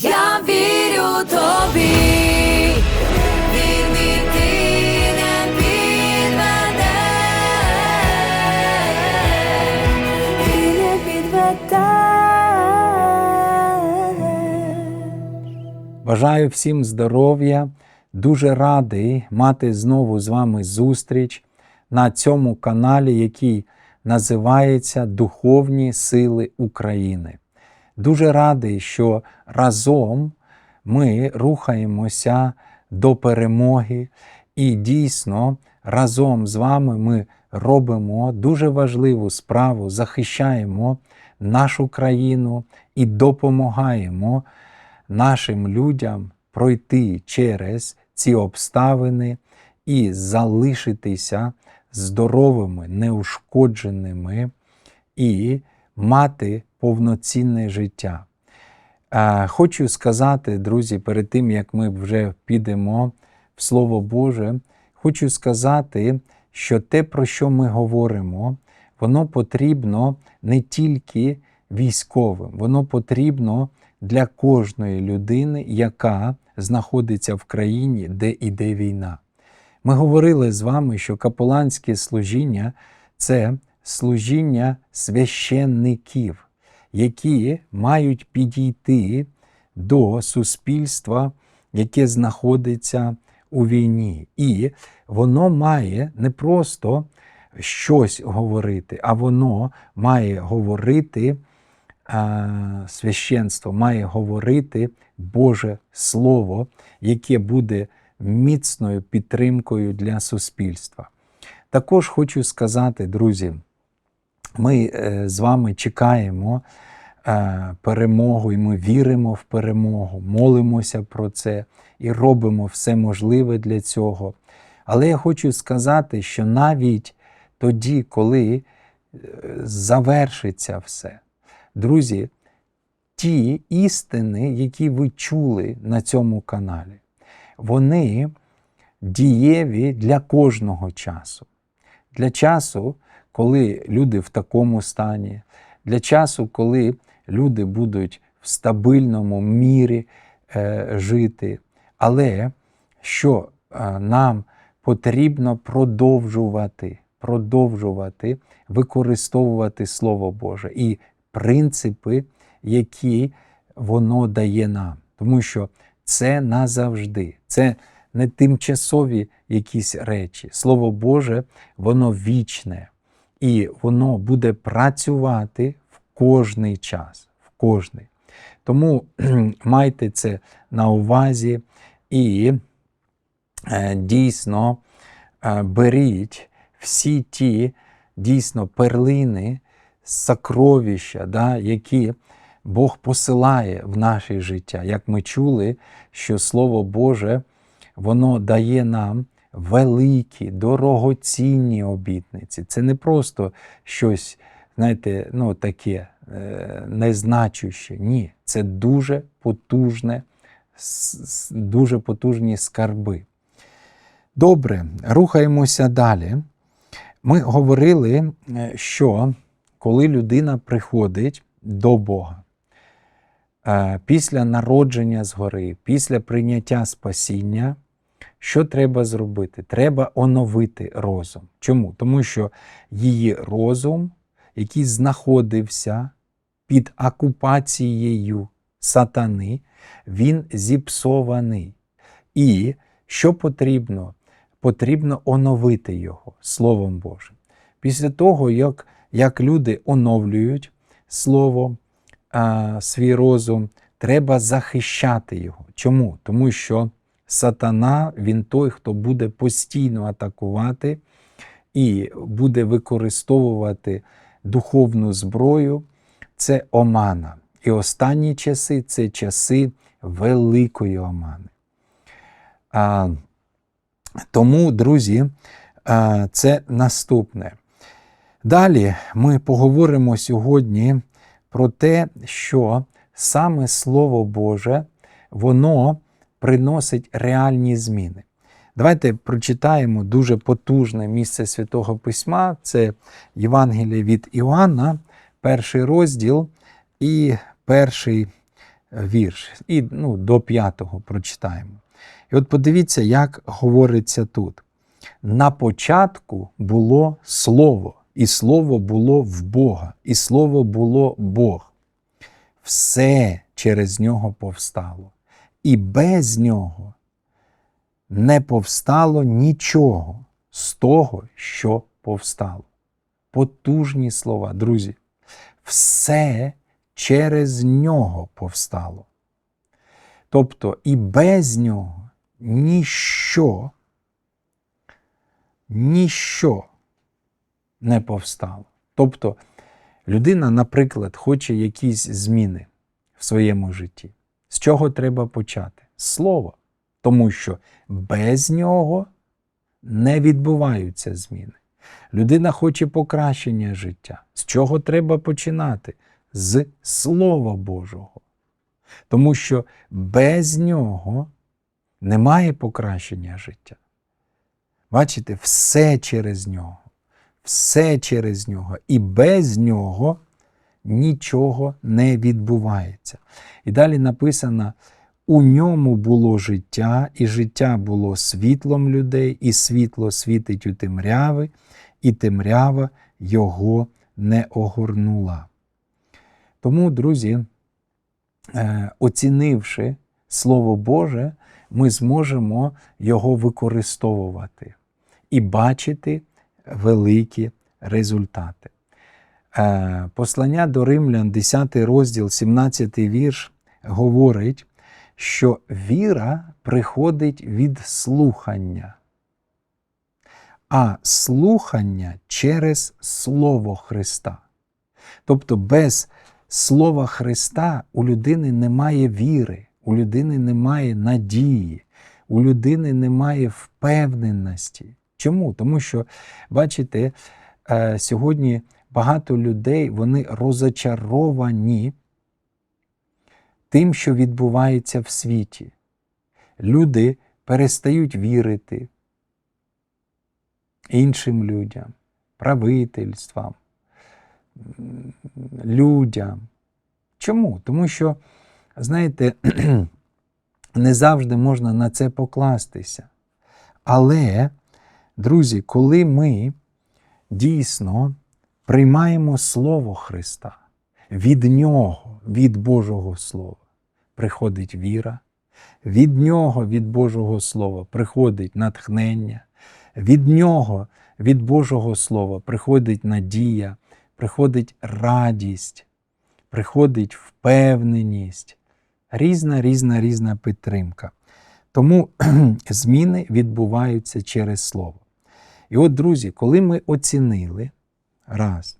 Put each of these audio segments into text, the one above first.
Я вірю тобі. Бажаю всім здоров'я. Дуже радий мати знову з вами зустріч на цьому каналі, який називається Духовні Сили України. Дуже радий, що разом ми рухаємося до перемоги, і дійсно разом з вами ми робимо дуже важливу справу, захищаємо нашу країну і допомагаємо нашим людям пройти через ці обставини і залишитися здоровими, неушкодженими і мати повноцінне життя. Хочу сказати, друзі, перед тим як ми вже підемо в Слово Боже, хочу сказати, що те, про що ми говоримо, воно потрібно не тільки військовим, воно потрібно для кожної людини, яка знаходиться в країні, де іде війна. Ми говорили з вами, що капеланське служіння це служіння священників, які мають підійти до суспільства, яке знаходиться у війні. І воно має не просто щось говорити, а воно має говорити священство, має говорити Боже Слово, яке буде міцною підтримкою для суспільства. Також хочу сказати, друзі, ми е, з вами чекаємо е, перемогу, і ми віримо в перемогу, молимося про це і робимо все можливе для цього. Але я хочу сказати, що навіть тоді, коли е, завершиться все, друзі, ті істини, які ви чули на цьому каналі, вони дієві для кожного часу. Для часу, коли люди в такому стані, для часу, коли люди будуть в стабільному мірі е, жити. Але що е, нам потрібно продовжувати, продовжувати використовувати Слово Боже і принципи, які воно дає нам. Тому що це назавжди, це не тимчасові якісь речі. Слово Боже, воно вічне, і воно буде працювати в кожний час. В кожний. Тому майте це на увазі і е, дійсно е, беріть всі ті дійсно перлини, сокровища, да, які Бог посилає в наше життя. Як ми чули, що Слово Боже, воно дає нам великі, дорогоцінні обітниці. Це не просто щось, знаєте, ну, таке е, незначуще. Ні, це дуже потужне, дуже потужні скарби. Добре, рухаємося далі. Ми говорили, е, що коли людина приходить до Бога, е, після народження згори, після прийняття спасіння, що треба зробити? Треба оновити розум. Чому? Тому що її розум, який знаходився під окупацією сатани, він зіпсований. І що потрібно? Потрібно оновити його Словом Божим. Після того, як, як люди оновлюють Слово, а, свій розум, треба захищати його. Чому? Тому що сатана, він той, хто буде постійно атакувати і буде використовувати духовну зброю, це омана. І останні часи це часи великої омани. А, тому, друзі, а, це наступне. Далі ми поговоримо сьогодні про те, що саме Слово Боже, воно приносить реальні зміни. Давайте прочитаємо дуже потужне місце Святого Письма. Це Євангеліє від Іоанна, перший розділ і перший вірш, і ну, до п'ятого прочитаємо. І от подивіться, як говориться тут. На початку було Слово, і Слово було в Бога, і Слово було Бог. Все через нього повстало, і без нього не повстало нічого з того, що повстало. Потужні слова, друзі. Все через нього повстало. Тобто і без нього ніщо, ніщо не повстало. Тобто людина, наприклад, хоче якісь зміни в своєму житті. З чого треба почати? З слова. Тому що без нього не відбуваються зміни. Людина хоче покращення життя. З чого треба починати? З Слова Божого. Тому що без нього немає покращення життя. Бачите, все через нього, все через нього. І без нього нічого не відбувається. І далі написано: у ньому було життя, і життя було світлом людей, і світло світить у темряви, і темрява його не огорнула. Тому, друзі, е, оцінивши Слово Боже, ми зможемо його використовувати і бачити великі результати. Е, Послання до Римлян, 10 розділ, 17 вірш, говорить, що віра приходить від слухання, а слухання через Слово Христа. Тобто без Слова Христа у людини немає віри, у людини немає надії, у людини немає впевненості. Чому? Тому що, бачите, е, сьогодні багато людей вони розочаровані тим, що відбувається в світі. Люди перестають вірити іншим людям, правительствам, людям. Чому? Тому що, знаєте, не завжди можна на це покластися. Але, друзі, коли ми дійсно приймаємо Слово Христа, від Нього, від Божого Слова, приходить віра, від Нього, від Божого Слова, приходить натхнення, від Нього, від Божого Слова, приходить надія, приходить радість, приходить впевненість, різна, різна, різна підтримка. Тому зміни відбуваються через Слово. І от, друзі, коли ми оцінили раз,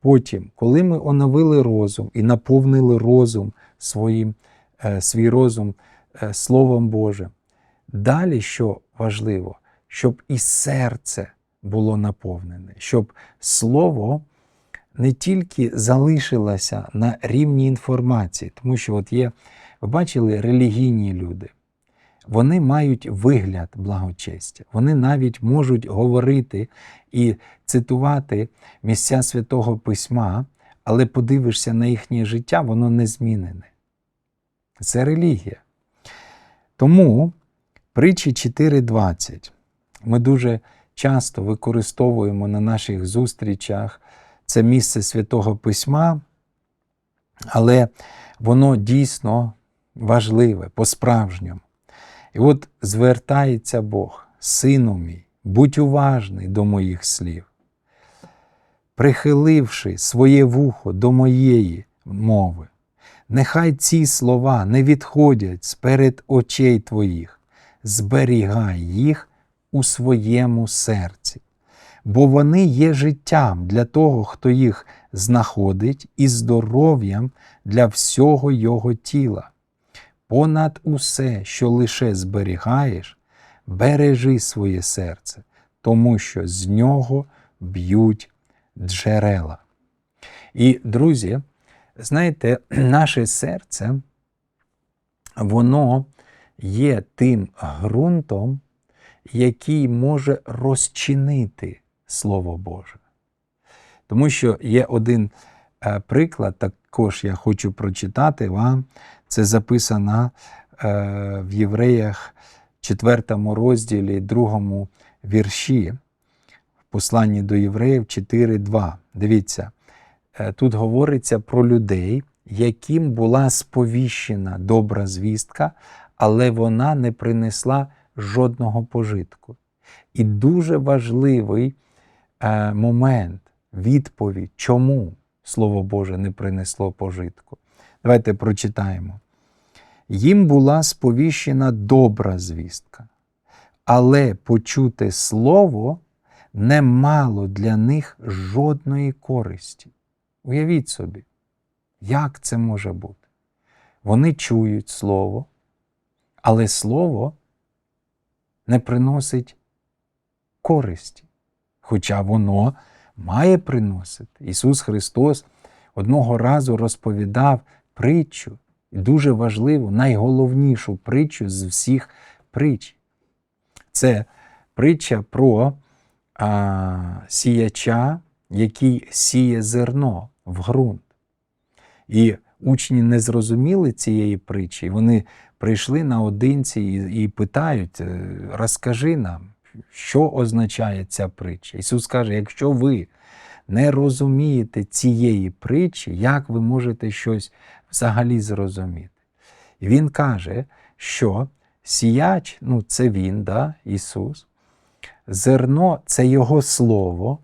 потім, коли ми оновили розум і наповнили розум своїм, е, свій розум е, Словом Божим, далі що важливо, щоб і серце було наповнене, щоб Слово не тільки залишилося на рівні інформації, тому що от є, ви бачили, релігійні люди. Вони мають вигляд благочестя. Вони навіть можуть говорити і цитувати місця Святого Письма, але подивишся на їхнє життя, воно не змінене. Це релігія. Тому притчі 4.20 ми дуже часто використовуємо на наших зустрічах це місце Святого Письма, але воно дійсно важливе по-справжньому. І от звертається Бог, сину мій, будь уважний до моїх слів, прихиливши своє вухо до моєї мови, нехай ці слова не відходять сперед очей твоїх, зберігай їх у своєму серці, бо вони є життям для того, хто їх знаходить, і здоров'ям для всього його тіла. Понад усе, що лише зберігаєш, бережи своє серце, тому що з нього б'ють джерела. І, друзі, знаєте, наше серце, воно є тим ґрунтом, який може розчинити Слово Боже. Тому що є один приклад, також я хочу прочитати вам. Це записано е, в Євреях 4 розділі, 2 вірші, в посланні до Євреїв 4.2. Дивіться, е, тут говориться про людей, яким була сповіщена добра звістка, але вона не принесла жодного пожитку. І дуже важливий е, момент, відповідь, чому Слово Боже не принесло пожитку. Давайте прочитаємо. Їм була сповіщена добра звістка, але почуте слово не мало для них жодної користі. Уявіть собі, як це може бути? Вони чують слово, але слово не приносить користі, хоча воно має приносити. Ісус Христос одного разу розповідав притчу, дуже важливу, найголовнішу притчу з всіх притч. Це притча про а, сіяча, який сіє зерно в ґрунт. І учні не зрозуміли цієї притчі. Вони прийшли наодинці і, і питають: «Е, розкажи нам, що означає ця притча. Ісус каже: якщо ви не розумієте цієї притчі, як ви можете щось взагалі зрозуміти? І Він каже, що сіяч, ну це Він, да, Ісус, зерно це Його Слово,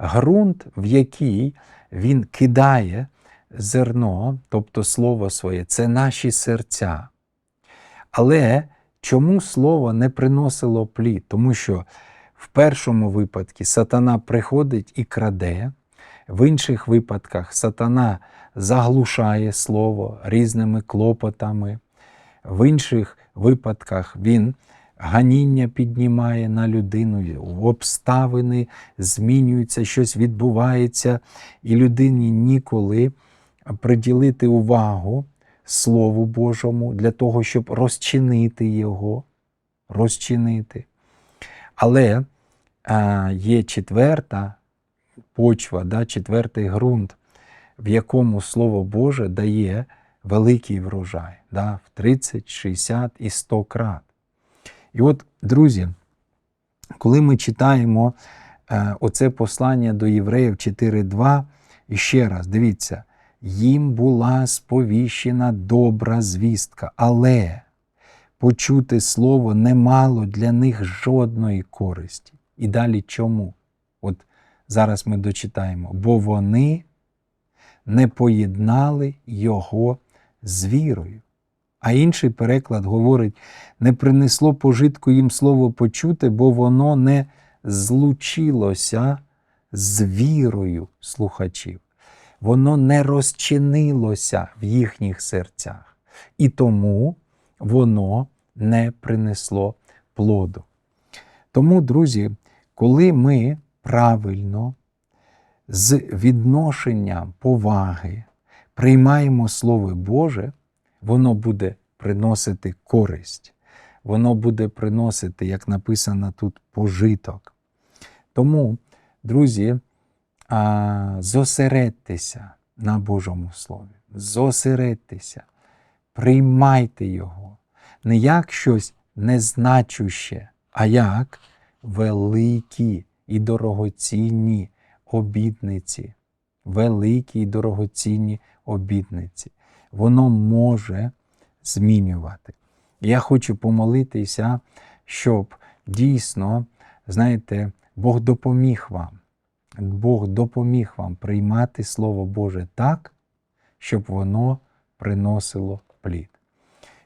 ґрунт, в який Він кидає зерно, тобто Слово своє, це наші серця. Але чому слово не приносило плід? Тому що в першому випадку сатана приходить і краде, в інших випадках сатана заглушає слово різними клопотами, в інших випадках він ганіння піднімає на людину, обставини змінюються, щось відбувається, і людині ніколи приділити увагу Слову Божому для того, щоб розчинити його, розчинити. Але а, є четверта почва, да, четвертий ґрунт, в якому Слово Боже дає великий врожай да, в 30, 60 і 100 крат. І от, друзі, коли ми читаємо е, оце послання до Євреїв 4.2, і ще раз, дивіться, їм була сповіщена добра звістка, але почути слово не мало для них жодної користі. І далі чому? От зараз ми дочитаємо, бо вони не поєднали його з вірою. А інший переклад говорить: не принесло пожитку їм слово почути, бо воно не злучилося з вірою слухачів. Воно не розчинилося в їхніх серцях. І тому воно не принесло плоду. Тому, друзі, коли ми правильно з відношенням поваги приймаємо Слово Боже, воно буде приносити користь, воно буде приносити, як написано тут, пожиток. Тому, друзі, а, зосередьтеся на Божому Слові, зосередьтеся, приймайте Його не як щось незначуще, а як великі і дорогоцінні обітниці. Великі і дорогоцінні обітниці. Воно може змінювати. Я хочу помолитися, щоб дійсно, знаєте, Бог допоміг вам. Бог допоміг вам приймати Слово Боже так, щоб воно приносило плід.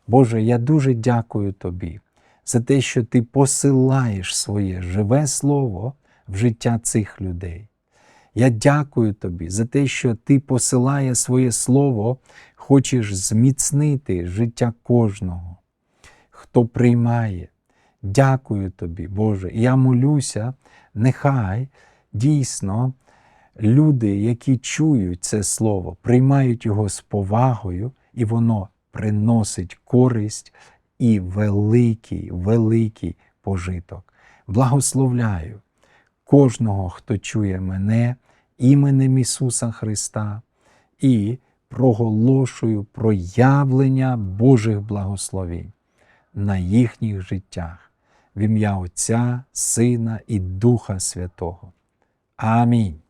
Боже, я дуже дякую Тобі за те, що Ти посилаєш своє живе Слово в життя цих людей. Я дякую Тобі за те, що Ти посилає своє Слово, хочеш зміцнити життя кожного, хто приймає. Дякую Тобі, Боже. І я молюся, нехай дійсно люди, які чують це Слово, приймають його з повагою, і воно приносить користь і великий, великий пожиток. Благословляю кожного, хто чує мене іменем Ісуса Христа. і проголошую проявлення Божих благословень на їхніх життях в ім'я Отця, Сина і Духа Святого. 아멘.